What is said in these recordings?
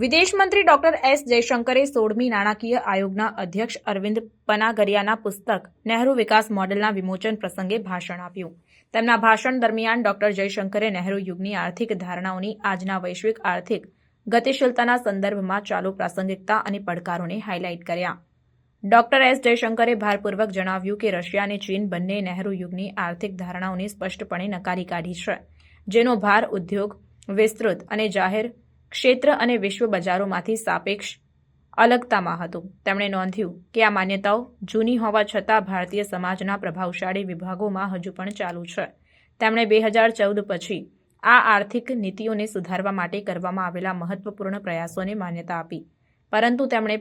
વિદેશ મંત્રી doctor S જયશંકરે સોળમી નાણાકીય આયોગના અધ્યક્ષ અરવિંદ પનાગરિયાના પુસ્તક નહેરુ વિકાસ મોડેલના વિમોચન પ્રસંગે ભાષણ આપ્યું. તેમના ભાષણ દરમિયાન ડોક્ટર જયશંકરે નહેરુ યુગની આર્થિક ધારણાઓની આજના વૈશ્વિક આર્થિક ગતિશીલતાના સંદર્ભમાં ચાલુ પ્રાસંગિકતા અને પડકારોને હાઇલાઇટ કર્યા. ડોક્ટર એસ જયશંકરે ભારપૂર્વક જણાવ્યું કે રશિયા અને ચીન બંને નહેરુ યુગની આર્થિક ધારણાઓને સ્પષ્ટપણે નકારી કાઢી છે, જેનો ભાર ઉદ્યોગ, વિસ્તૃત અને જાહેર ક્ષેત્ર અને વિશ્વ બજારોમાંથી સાપેક્ષ અલગતામાં હતું. તેમણે નોંધ્યું કે આ માન્યતાઓ જૂની હોવા છતાં ભારતીય સમાજના પ્રભાવશાળી વિભાગોમાં હજુ પણ ચાલુ છે. તેમણે બે હજાર ચૌદ પછી આ આર્થિક નીતિઓને સુધારવા માટે કરવામાં આવેલા મહત્વપૂર્ણ પ્રયાસોને માન્યતા આપી. પરંતુ તેમણે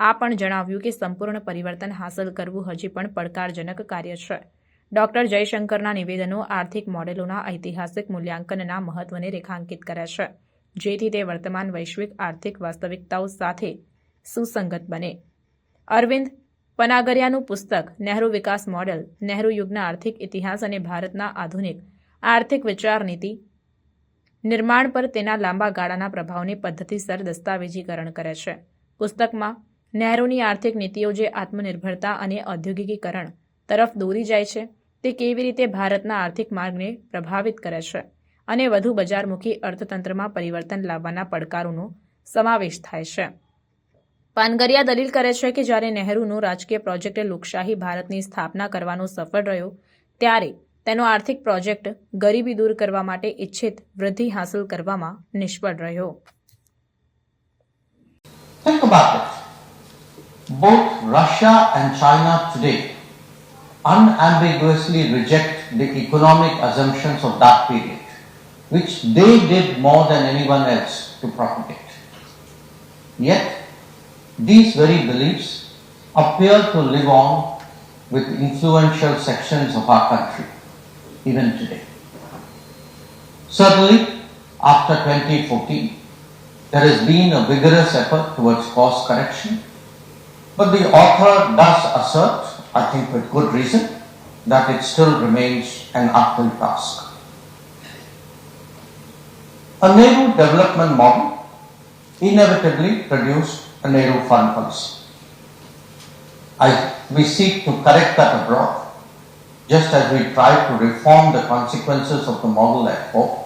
આ પણ જણાવ્યું કે સંપૂર્ણ પરિવર્તન હાંસલ કરવું હજી પણ પડકારજનક કાર્ય છે. ડોક્ટર જયશંકરના નિવેદનો આર્થિક મોડેલોના ઐતિહાસિક મૂલ્યાંકનના મહત્વને રેખાંકિત કરે છે. જેથી તે વર્તમાન વૈશ્વિક આર્થિક વાસ્તવિકતાઓ સાથે સુસંગત બને. અરવિંદ પનાગરિયાનું પુસ્તક, નહેરુ વિકાસ મોડેલ નહેરુ યુગના આર્થિક ઇતિહાસ અને ભારતના આધુનિક આર્થિક વિચાર નીતિ નિર્માણ પર તેના લાંબા ગાળાના પ્રભાવને પદ્ધતિસર દસ્તાવેજીકરણ કરે છે. પુસ્તકમાં, નહેરુની આર્થિક નીતિઓ જે આત્મનિર્ભરતા અને ઔદ્યોગિકીકરણ તરફ દોરી જાય છે, તે કેવી રીતે ભારતના આર્થિક માર્ગને પ્રભાવિત કરે છે? અને વધુ બજારમુખી અર્થતંત્રમાં પરિવર્તન લાવવાના પડકારોનો સમાવેશ થાય છે. પાનગરિયા દલીલ કરે છે કે જ્યારે નહેરુનો રાજકીય પ્રોજેક્ટ લોકશાહી ભારતની સ્થાપના કરવાનો સફળ રહ્યો ત્યારે તેનો આર્થિક પ્રોજેક્ટ ગરીબી દૂર કરવા માટે ઇચ્છિત વૃદ્ધિ હાંસલ કરવામાં નિષ્ફળ રહ્યો. Think about it. Both Russia and China today unambiguously reject the economic assumptions of that period, which they did more than anyone else to propagate. Yet, these very beliefs appear to live on with influential sections of our country, even today. Certainly, after 2014, there has been a vigorous effort towards course correction, but the author does assert, I think with good reason, that it still remains an uphill task. A Nehru development model inevitably produced a Nehru fund policy. I, we seek to correct that abroad, just as we try to reform the consequences of the model at home